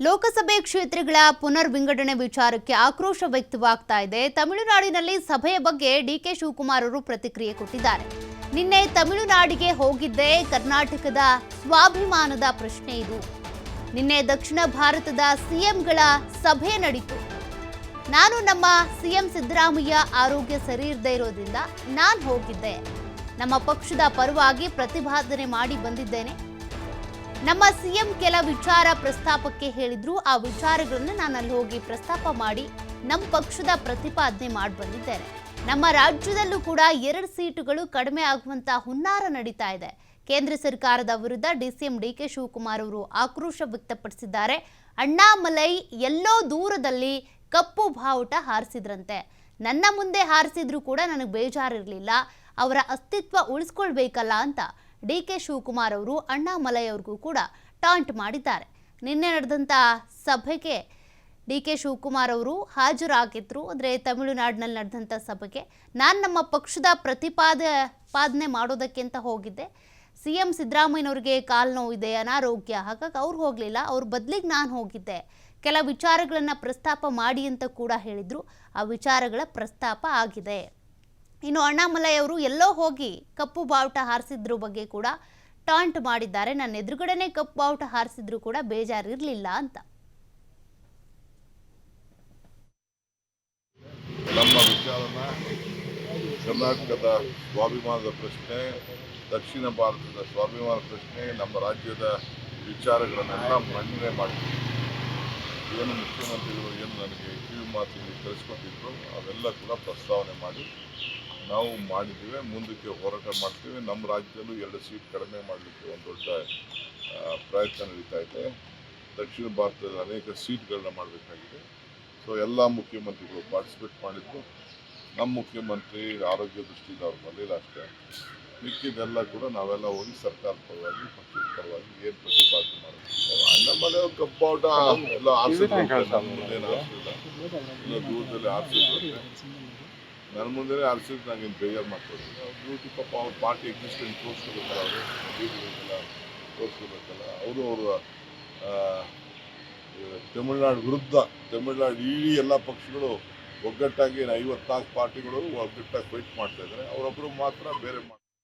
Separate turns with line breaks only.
ಲೋಕಸಭೆ ಕ್ಷೇತ್ರಗಳ ಪುನರ್ ವಿಂಗಡಣೆ ವಿಚಾರಕ್ಕೆ ಆಕ್ರೋಶ ವ್ಯಕ್ತವಾಗ್ತಾ ಇದೆ. ತಮಿಳುನಾಡಿನಲ್ಲಿ ಸಭೆಯ ಬಗ್ಗೆ ಡಿಕೆ ಶಿವಕುಮಾರ್ ಅವರು ಪ್ರತಿಕ್ರಿಯೆ ಕೊಟ್ಟಿದ್ದಾರೆ. ನಿನ್ನೆ ತಮಿಳುನಾಡಿಗೆ ಹೋಗಿದ್ದೆ. ಕರ್ನಾಟಕದ ಸ್ವಾಭಿಮಾನದ ಪ್ರಶ್ನೆ ಇದು. ನಿನ್ನೆ ದಕ್ಷಿಣ ಭಾರತದ ಸಿಎಂಗಳ ಸಭೆ ನಡೀತು. ನಾನು ನಮ್ಮ ಸಿಎಂ ಸಿದ್ದರಾಮಯ್ಯ ಆರೋಗ್ಯ ಸರಿ ಇರದೇ ಇರೋದ್ರಿಂದ ನಾನು ಹೋಗಿದ್ದೆ. ನಮ್ಮ ಪಕ್ಷದ ಪರವಾಗಿ ಪ್ರತಿಭಾದನೆ ಮಾಡಿ ಬಂದಿದ್ದೇನೆ. ನಮ್ಮ ಸಿಎಂ ಕೆಲ ವಿಚಾರ ಪ್ರಸ್ತಾಪಕ್ಕೆ ಹೇಳಿದ್ರು. ಆ ವಿಚಾರಗಳನ್ನು ನಾನು ಅಲ್ಲಿ ಹೋಗಿ ಪ್ರಸ್ತಾಪ ಮಾಡಿ ನಮ್ಮ ಪಕ್ಷದ ಪ್ರತಿಪಾದನೆ ಮಾಡಿ ಬಂದಿದ್ದೇನೆ ನಮ್ಮ ರಾಜ್ಯದಲ್ಲೂ ಕೂಡ ಎರಡು ಸೀಟುಗಳು ಕಡಿಮೆ ಆಗುವಂತ ಹುನ್ನಾರ ನಡೀತಾ ಇದೆ. ಕೇಂದ್ರ ಸರ್ಕಾರದ ವಿರುದ್ಧ ಡಿಸಿಎಂ ಡಿಕೆ ಶಿವಕುಮಾರ್ ಅವರು ಆಕ್ರೋಶ ವ್ಯಕ್ತಪಡಿಸಿದ್ದಾರೆ. ಅಣ್ಣಾಮಲೈ ಎಲ್ಲೋ ದೂರದಲ್ಲಿ ಕಪ್ಪು ಬಾವುಟ ಹಾರಿಸಿದ್ರಂತೆ. ನನ್ನ ಮುಂದೆ ಹಾರಿಸಿದ್ರು ಕೂಡ ನನಗೆ ಬೇಜಾರಿರಲಿಲ್ಲ. ಅವರ ಅಸ್ತಿತ್ವ ಉಳಿಸ್ಕೊಳ್ಬೇಕಲ್ಲ ಅಂತ ಡಿ ಕೆ ಶಿವಕುಮಾರ್ ಅವರು, ಅಣ್ಣಾಮಲೈ ಅವ್ರಿಗೂ ಕೂಡ ಟಾಂಟ್ ಮಾಡಿದ್ದಾರೆ. ನಿನ್ನೆ ನಡೆದಂಥ ಸಭೆಗೆ ಡಿ ಕೆ ಶಿವಕುಮಾರ್ ಅವರು ಹಾಜರಾಗಿದ್ರು. ಅಂದರೆ ತಮಿಳುನಾಡಿನಲ್ಲಿ ನಡೆದಂಥ ಸಭೆಗೆ ನಾನು ನಮ್ಮ ಪಕ್ಷದ ಪ್ರತಿಪಾದ, ಪಾದನೆ ಮಾಡೋದಕ್ಕೆ ಅಂತ ಹೋಗಿದ್ದೆ. ಸಿ ಎಂ ಸಿದ್ದರಾಮಯ್ಯನವ್ರಿಗೆ ಕಾಲು ನೋವಿದೆ ಅನಾರೋಗ್ಯ, ಹಾಗಾಗಿ ಅವ್ರು ಹೋಗಲಿಲ್ಲ. ಅವ್ರ ಬದಲಿಗೆ ನಾನು ಹೋಗಿದ್ದೆ. ಕೆಲ ವಿಚಾರಗಳನ್ನು ಪ್ರಸ್ತಾಪ ಮಾಡಿ ಅಂತ ಕೂಡ ಹೇಳಿದರು. ಆ ವಿಚಾರಗಳ ಪ್ರಸ್ತಾಪ ಆಗಿದೆ. ಇನ್ನು ಅಣ್ಣಾಮಲೈ ಅವರು ಎಲ್ಲೋ ಹೋಗಿ ಕಪ್ಪು ಬಾವುಟ ಹಾರಿಸಿದ್ರ ಬಗ್ಗೆ ಕೂಡ ಟಾಂಟ್ ಮಾಡಿದ್ದಾರೆ. ನನ್ನ ಎದುರುಗಡೆನೆ ಕಪ್ಪು ಬಾವುಟ ಹಾರಿಸಿದ್ರು ಕೂಡ ಬೇಜಾರಿರಲಿಲ್ಲ ಅಂತ.
ನಮ್ಮ ವಿಚಾರನ ಕರ್ನಾಟಕದ ಸ್ವಾಭಿಮಾನದ ಪ್ರಶ್ನೆ, ದಕ್ಷಿಣ ಭಾರತದ ಸ್ವಾಭಿಮಾನ ಪ್ರಶ್ನೆ, ನಮ್ಮ ರಾಜ್ಯದ ವಿಚಾರಗಳನ್ನೆಲ್ಲ ಮಂಡನೆ ಮಾಡ್ತೀವಿ ಏನು ಮುಖ್ಯಮಂತ್ರಿಗಳು ಏನು ನನಗೆ ಕಿವಿ ಮಾತಿನಲ್ಲಿ ಕಳಿಸ್ಕೊಟ್ಟಿದ್ರು, ಅವೆಲ್ಲ ಕೂಡ ಪ್ರಸ್ತಾವನೆ ಮಾಡಿ ನಾವು ಮಾಡಿದ್ದೀವಿ, ಮುಂದಕ್ಕೆ ಹೋರಾಟ ಮಾಡ್ತೀವಿ. ನಮ್ಮ ರಾಜ್ಯದಲ್ಲೂ ಎರಡು ಸೀಟ್ ಕಡಿಮೆ ಮಾಡಲಿಕ್ಕೆ ಒಂದು ದೊಡ್ಡ ಪ್ರಯತ್ನ ನಡೀತಾ ಇದೆ. ದಕ್ಷಿಣ ಭಾರತದ ಅನೇಕ ಸೀಟ್ಗಳನ್ನ ಮಾಡಬೇಕಾಗಿದೆ. ಸೊ ಎಲ್ಲ ಮುಖ್ಯಮಂತ್ರಿಗಳು ಪಾರ್ಟಿಸಿಪೇಟ್ ಮಾಡಿದ್ದು, ನಮ್ಮ ಮುಖ್ಯಮಂತ್ರಿ ಆರೋಗ್ಯ ದೃಷ್ಟಿಯಿಂದ ಅವ್ರು ಬರಲಿಲ್ಲ ಅಷ್ಟೇ. ಮಿಕ್ಕಿದೆಲ್ಲ ಕೂಡ ನಾವೆಲ್ಲ ಹೋಗಿ ಸರ್ಕಾರದ ಪರವಾಗಿ, ಪಕ್ಷದ ಪರವಾಗಿ ಏನು ಪ್ರತಿಪಾದನೆ ಮಾಡಬೇಕು ಅಣ್ಣ ಕಬ್ಬಾಟ ಎಲ್ಲ ಆರಿಸಿಲ್ಲ. ಇಲ್ಲ ದೂರದಲ್ಲಿ ಆರಿಸಿದ್ರು ನನ್ನ ಮುಂದೆ ಆರಿಸಿದ್ರು ನಂಗೆ ಬೇಜಾರು ಮಾಡ್ಕೊಡ್ತೀನಿ ಬ್ಯೂಟಿ ಪಾಪ ಅವ್ರ ಪಾರ್ಟಿ ಎಕ್ಸಿಸ್ಟೆಂಟ್ ತೋರಿಸ್ಕೋಬೇಕಲ್ಲ ಅವರು, ಬೀದಿಗಳಿಗೆಲ್ಲ ತೋರಿಸ್ಕೋಬೇಕಲ್ಲ ಅವರು ಅವರ ತಮಿಳ್ನಾಡು ವಿರುದ್ಧ, ತಮಿಳ್ನಾಡು ಇಡೀ ಎಲ್ಲ ಪಕ್ಷಗಳು ಒಗ್ಗಟ್ಟಾಗಿ ಐವತ್ನಾಲ್ಕು ಪಾರ್ಟಿಗಳು ಒಗ್ಗಟ್ಟಾಗಿ ಫೈಟ್ ಮಾಡ್ತಾ ಇದ್ದಾರೆ. ಅವರೊಬ್ಬರು ಮಾತ್ರ ಬೇರೆ ಮಾಡ್ತಾರೆ